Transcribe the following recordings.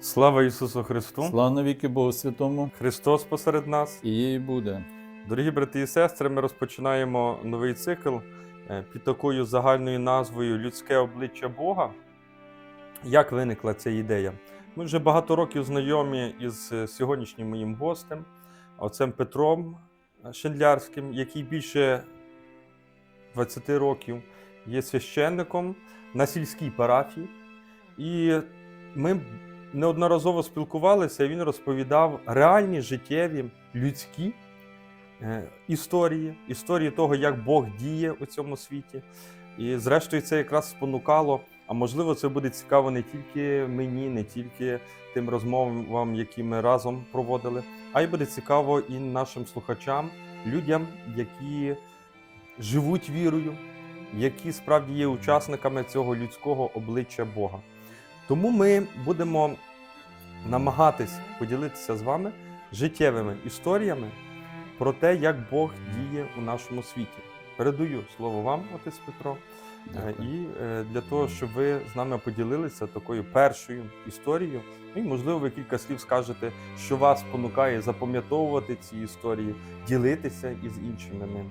Слава Ісусу Христу! Слава навіки Богу Святому, Христос посеред нас. і їй буде. Дорогі брати і сестри, ми розпочинаємо новий цикл е, під такою загальною назвою Людське обличчя Бога. Як виникла ця ідея? Ми вже багато років знайомі із е, сьогоднішнім моїм гостем, отцем Петром Шендлярським, який більше 20 років є священником на сільській парафії. І ми неодноразово спілкувалися, він розповідав реальні життєві людські е, історії, історії того, як Бог діє у цьому світі. І зрештою, це якраз спонукало. А можливо, це буде цікаво не тільки мені, не тільки тим розмовам, які ми разом проводили, а й буде цікаво і нашим слухачам, людям, які живуть вірою, які справді є учасниками цього людського обличчя Бога. Тому ми будемо намагатись поділитися з вами життєвими історіями про те, як Бог діє у нашому світі. Передаю слово вам, отець Петро, Дякую. і е, для того, щоб ви з нами поділилися такою першою історією. Ну і можливо, ви кілька слів скажете, що вас спонукає запам'ятовувати ці історії, ділитися із іншими ними.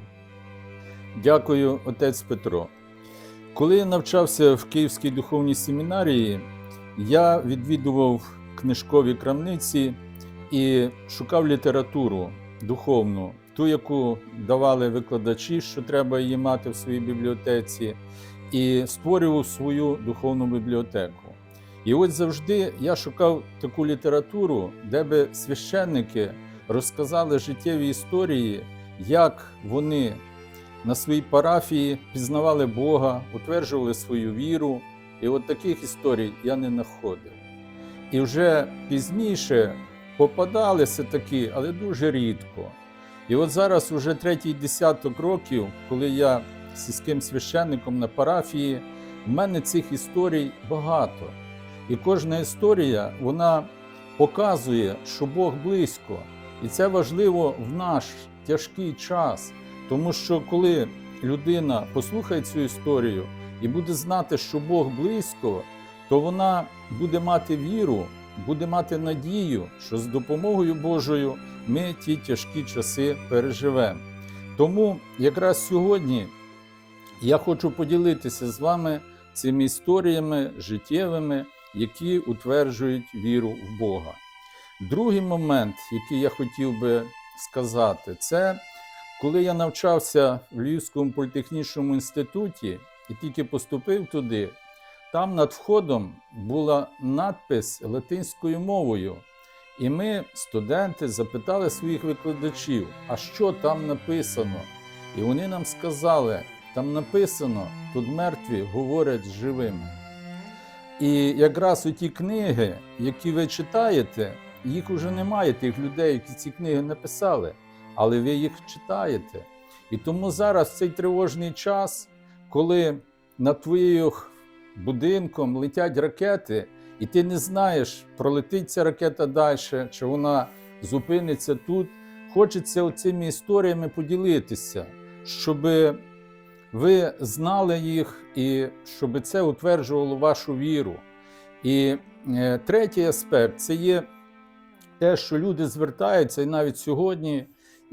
Дякую, отець Петро. Коли я навчався в Київській духовній семінарії, я відвідував книжкові крамниці і шукав літературу духовну, ту, яку давали викладачі, що треба її мати в своїй бібліотеці, і створював свою духовну бібліотеку. І от завжди я шукав таку літературу, де би священники розказали життєві історії, як вони на своїй парафії пізнавали Бога, утверджували свою віру. І от таких історій я не знаходив. І вже пізніше попадалися такі, але дуже рідко. І от зараз, уже третій десяток років, коли я сільським священником на парафії, в мене цих історій багато. І кожна історія вона показує, що Бог близько. І це важливо в наш тяжкий час. Тому що коли людина послухає цю історію і буде знати, що Бог близько, то вона буде мати віру, буде мати надію, що з допомогою Божою ми ті тяжкі часи переживемо. Тому якраз сьогодні я хочу поділитися з вами цими історіями життєвими, які утверджують віру в Бога. Другий момент, який я хотів би сказати, це коли я навчався в Львівському політехнічному інституті і тільки поступив туди, там над входом була надпис латинською мовою. І ми, студенти, запитали своїх викладачів, а що там написано? І вони нам сказали, там написано, тут мертві говорять з живими. І якраз у ті книги, які ви читаєте, їх уже немає тих людей, які ці книги написали але ви їх читаєте. І тому зараз цей тривожний час, коли над твоїм будинком летять ракети, і ти не знаєш, пролетить ця ракета далі, чи вона зупиниться тут, хочеться цими історіями поділитися, щоб ви знали їх і щоб це утверджувало вашу віру. І е, третій аспект це є те, що люди звертаються, і навіть сьогодні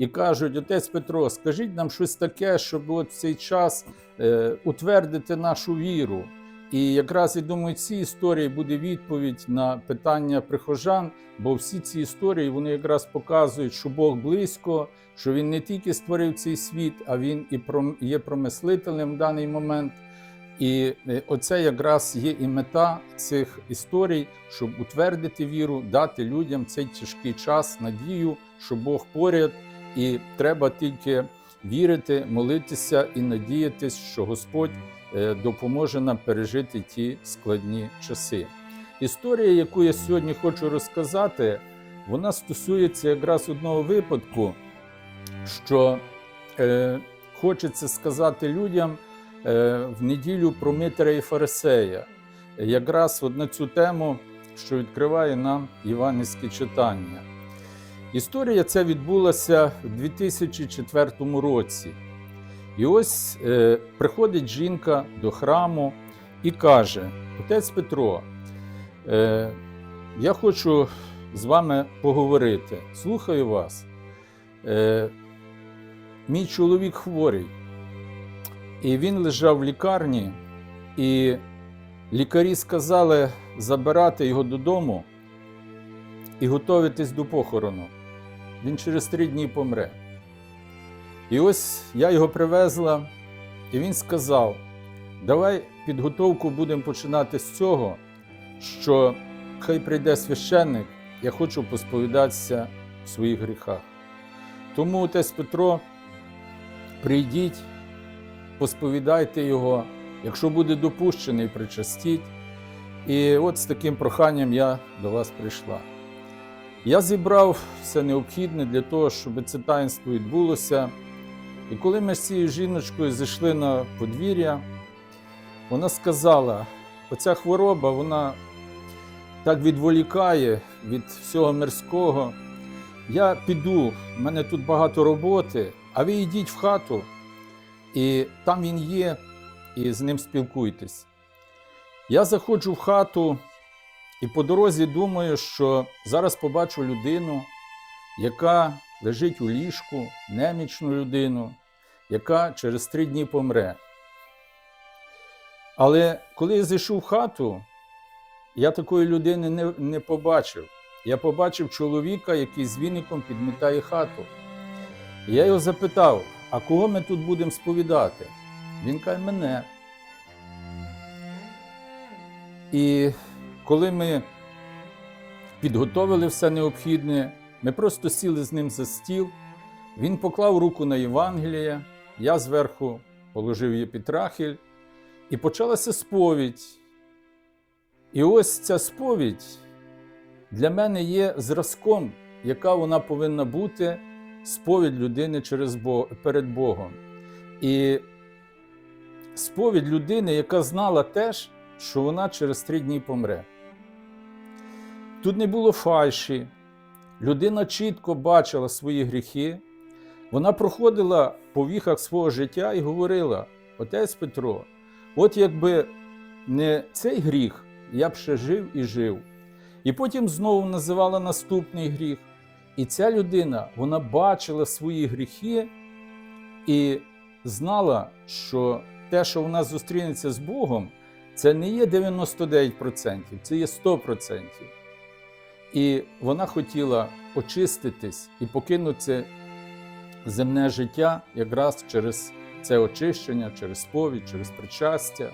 і кажуть: Отець Петро, скажіть нам щось таке, щоб от в цей час е, утвердити нашу віру. І якраз я думаю, ці історії буде відповідь на питання прихожан, бо всі ці історії вони якраз показують, що Бог близько, що Він не тільки створив цей світ, а Він і є промислителем в даний момент. І е, оце якраз є і мета цих історій, щоб утвердити віру, дати людям цей тяжкий час, надію, що Бог поряд, і треба тільки вірити, молитися і надіятись, що Господь е, допоможе нам пережити ті складні часи. Історія, яку я сьогодні хочу розказати, вона стосується якраз одного випадку, що е, хочеться сказати людям е, в неділю про Митра і Фарисея, якраз от на цю тему, що відкриває нам євангельське читання. Історія ця відбулася в 2004 році. І ось е, приходить жінка до храму і каже: Отець Петро, е, я хочу з вами поговорити. Слухаю вас. Е, мій чоловік хворий, і він лежав в лікарні, і лікарі сказали забирати його додому і готуватись до похорону. Він через три дні помре. І ось я його привезла, і він сказав: давай підготовку будемо починати з цього, що хай прийде священник, я хочу посповідатися в своїх гріхах. Тому, отець Петро, прийдіть, посповідайте його, якщо буде допущений, причастіть. І от з таким проханням я до вас прийшла. Я зібрав все необхідне для того, щоб це таїнство відбулося. І коли ми з цією жіночкою зайшли на подвір'я, вона сказала: оця хвороба, вона так відволікає від всього мирського. Я піду, в мене тут багато роботи, а ви йдіть в хату, і там він є, і з ним спілкуйтесь. Я заходжу в хату і по дорозі думаю, що зараз побачу людину, яка лежить у ліжку, немічну людину, яка через три дні помре. Але коли я зайшов в хату, я такої людини не, не побачив. Я побачив чоловіка, який з віником підмітає хату. І я його запитав: а кого ми тут будемо сповідати? Він каже, мене. І коли ми підготовили все необхідне, ми просто сіли з ним за стіл. Він поклав руку на Євангеліє, я зверху положив єпітрахіль, і почалася сповідь. І ось ця сповідь для мене є зразком, яка вона повинна бути сповідь людини через Бог, перед Богом. І сповідь людини, яка знала теж, що вона через три дні помре. Тут не було фальші. Людина чітко бачила свої гріхи. Вона проходила по віхах свого життя і говорила: Отець Петро, от якби не цей гріх, я б ще жив і жив. І потім знову називала наступний гріх. І ця людина вона бачила свої гріхи і знала, що те, що вона зустрінеться з Богом, це не є 99%, це є 100%. І вона хотіла очиститись і покинути земне життя якраз через це очищення, через сповідь, через причастя.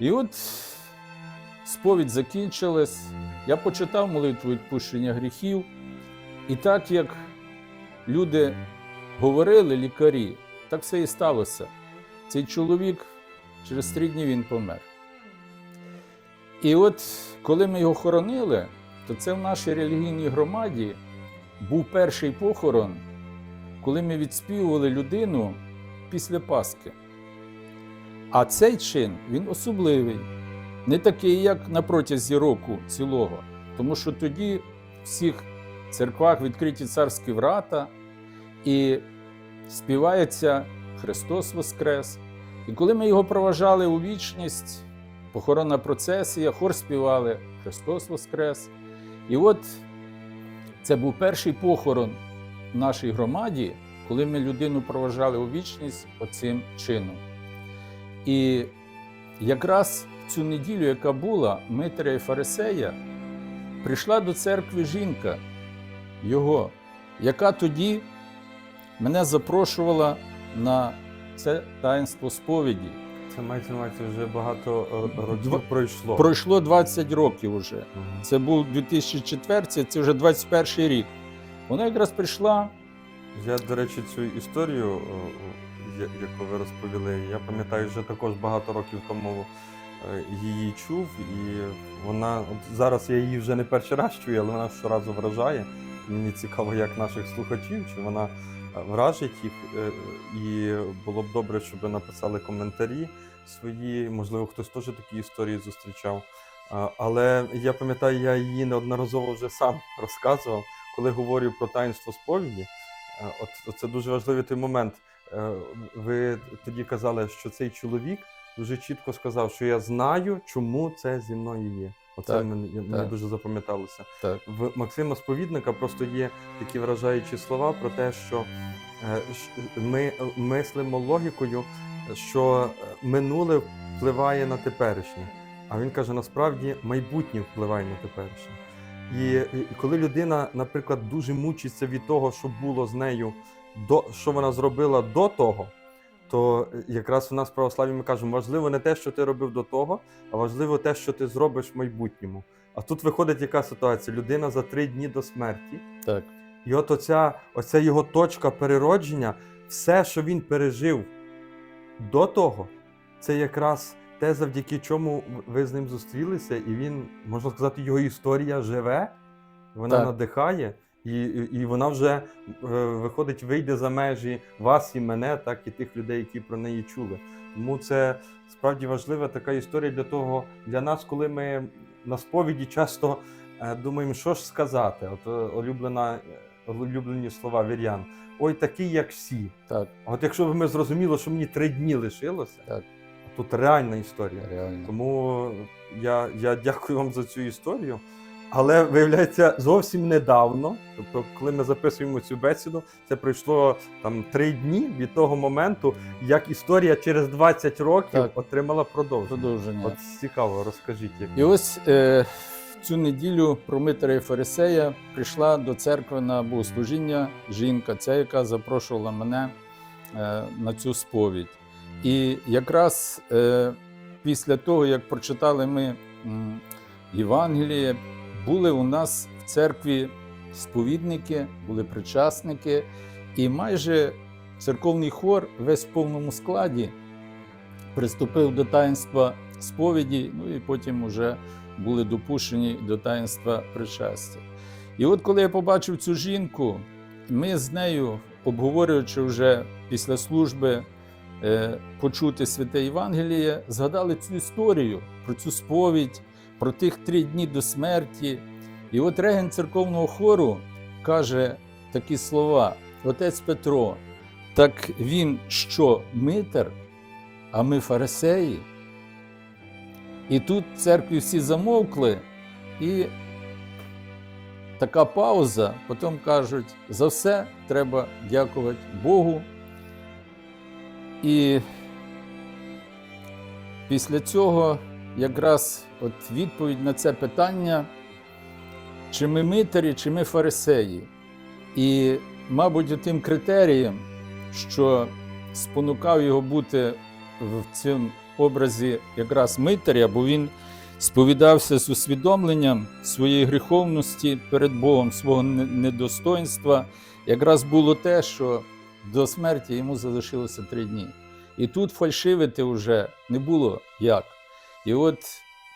І от сповідь закінчилась. Я почитав молитву відпущення гріхів, і так як люди говорили, лікарі, так все і сталося. Цей чоловік через три дні він помер. І от коли ми його хоронили, то це в нашій релігійній громаді був перший похорон, коли ми відспівували людину після Пасхи. А цей чин він особливий, не такий, як на протязі року цілого, тому що тоді в всіх церквах відкриті царські врата і співається Христос Воскрес. І коли ми його проважали у вічність, похоронна процесія, хор співали Христос Воскрес. І от це був перший похорон в нашій громаді, коли ми людину проважали у вічність оцим чином. І якраз в цю неділю, яка була, Митря і Фарисея, прийшла до церкви жінка його, яка тоді мене запрошувала на це таїнство сповіді. Це мається на увазі вже багато е, років Два- пройшло. Пройшло 20 років уже. Мгм. Це був 2004, це вже 21 рік. Вона якраз прийшла. Я, до речі, цю історію, я- яку ви розповіли, я пам'ятаю, вже також багато років тому е, її чув, і вона от зараз я її вже не перший раз чую, але вона щоразу вражає. Мені цікаво, як наших слухачів, чи вона е, вражить їх. е, І було б добре, щоб написали коментарі свої. Можливо, хтось теж такі історії зустрічав. Але я пам'ятаю, я її неодноразово вже сам розказував, коли говорю про таїнство сповіді. Е, От це дуже важливий той момент. Е, Ви тоді казали, що цей чоловік дуже чітко сказав, що я знаю, чому це зі мною є. Оце Так, мені, мені дуже запам'яталося. Так. В Максима Сповідника просто є такі вражаючі слова про те, що е, ми мислимо логікою, що е, минуле впливає на теперішнє. А він каже, насправді майбутнє впливає на теперішнє. І коли людина, наприклад, дуже мучиться від того, що було з нею, до, що вона зробила до того, то якраз у нас в православі ми кажемо, важливо не те, що ти робив до того, а важливо те, що ти зробиш в майбутньому. А тут виходить яка ситуація? Людина за три дні до смерті, Так. і от оця, оця його точка переродження, все, що він пережив до того, це якраз те, завдяки чому ви з ним зустрілися, і він, можна сказати, його історія живе, вона Так. надихає, і, і, вона вже е, виходить, вийде за межі вас і мене, так і тих людей, які про неї чули. Тому це справді важлива така історія для того, для нас, коли ми на сповіді часто е, думаємо, що ж сказати. От е, улюблена, улюблені слова вірян. Ой, такий, як всі. Так, от якщо б ми зрозуміли, що мені три дні лишилося, Так. тут реальна історія. реально. Тому я, я дякую вам за цю історію. Але виявляється, зовсім недавно, тобто, коли ми записуємо цю бесіду, це пройшло там три дні від того моменту, як історія через 20 років Так. отримала продовження. Продовження. От цікаво, розкажіть. Як... І ось е, в цю неділю про Митра і Фарисея прийшла до церкви на богослужіння жінка, ця, яка запрошувала мене е, на цю сповідь. І якраз е, після того, як прочитали ми Євангеліє, були у нас в церкві сповідники, були причасники, і майже церковний хор весь в повному складі приступив до таїнства сповіді, ну і потім вже були допущені до таїнства причастя. І от коли я побачив цю жінку, ми з нею, обговорюючи вже після служби е, почути святе Євангеліє, згадали цю історію про цю сповідь, про тих три дні до смерті. І от регент церковного хору каже такі слова: Отець Петро, так він що, митер, а ми фарисеї? І тут в церкві всі замовкли, і така пауза, потім кажуть, за все треба дякувати Богу. І після цього якраз от відповідь на це питання, чи ми митарі, чи ми фарисеї. І, мабуть, тим критерієм, що спонукав його бути в цьому образі якраз митаря, бо він сповідався з усвідомленням своєї гріховності перед Богом, свого не- недостоинства, якраз було те, що до смерті йому залишилося три дні. І тут фальшивити вже не було як. І от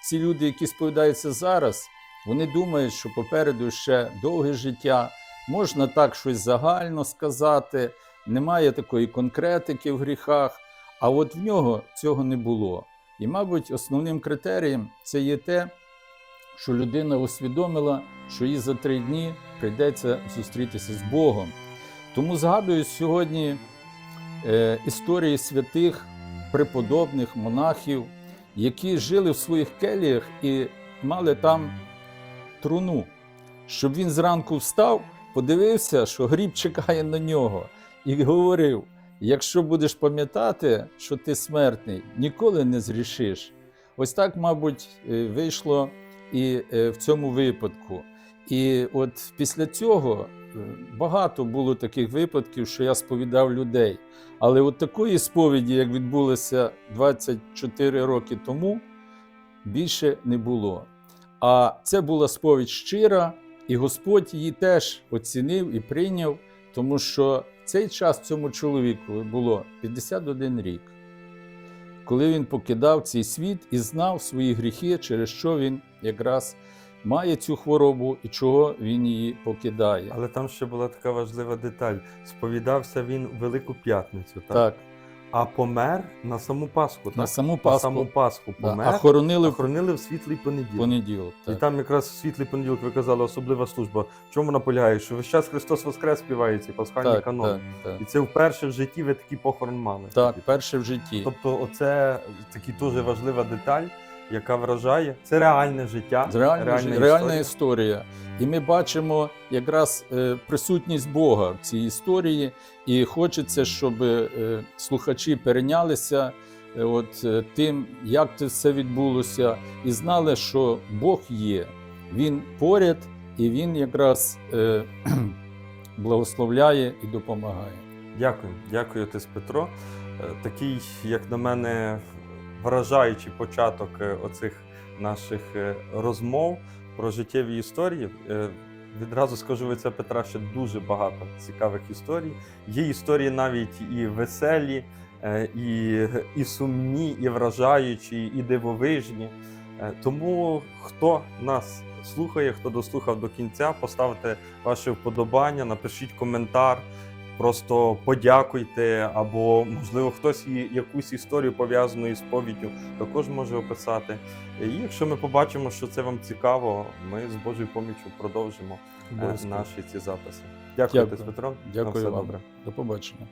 ці люди, які сповідаються зараз, вони думають, що попереду ще довге життя, можна так щось загально сказати, немає такої конкретики в гріхах. А от в нього цього не було. І, мабуть, основним критерієм це є те, що людина усвідомила, що їй за три дні прийдеться зустрітися з Богом. Тому згадую сьогодні е, історії святих, преподобних монахів, які жили в своїх келіях і мали там труну, щоб він зранку встав, подивився, що гріб чекає на нього, і говорив: якщо будеш пам'ятати, що ти смертний, ніколи не зрішиш. Ось так, мабуть, е, вийшло і е, в цьому випадку. І от після цього багато було таких випадків, що я сповідав людей. Але от такої сповіді, як відбулося 24 роки тому, більше не було. А це була сповідь щира, і Господь її теж оцінив і прийняв, тому що цей час цьому чоловіку було 51 рік, коли він покидав цей світ і знав свої гріхи, через що він якраз має цю хворобу і чого він її покидає. Але там ще була така важлива деталь. Сповідався він в Велику П'ятницю, так? Так, а помер на саму Пасху. Так? на саму На Пасху саму Пасху да, а хоронили в охоронили в світлий понеділок. понеділок. І там якраз в світлий понеділок ви казали особлива служба. В чому вона полягає? Що весь час Христос Воскрес співається, пасхальний Так, канон. так, так. І це вперше в житті ви такий похорон мали. так, перше в житті. Тобто, оце такий дуже важлива деталь, яка вражає. Це реальне життя, Це реальна, реальна жи- реальна історія. І ми бачимо якраз е, присутність Бога в цій історії, і хочеться, щоб е, слухачі перейнялися е, от, тим, як це все відбулося, і знали, що Бог є, Він поряд, і Він якраз е, благословляє і допомагає. Дякую, дякую, отець Петро. Такий, як на мене, вражаючий початок е, оцих наших е, розмов про життєві історії. Е, Відразу скажу від отця Петра ще дуже багато цікавих історій. Є історії навіть і веселі, і, і сумні, і вражаючі, і дивовижні. Тому хто нас слухає, хто дослухав до кінця, поставте ваше вподобання, напишіть коментар, просто подякуйте, або можливо хтось і якусь історію пов'язану із повіддю також може описати. І якщо ми побачимо, що це вам цікаво, ми з Божою поміччю продовжимо Боже. Наші ці записи. Дякую, Дякую. Петро. На Дякую все вам. добре. До побачення.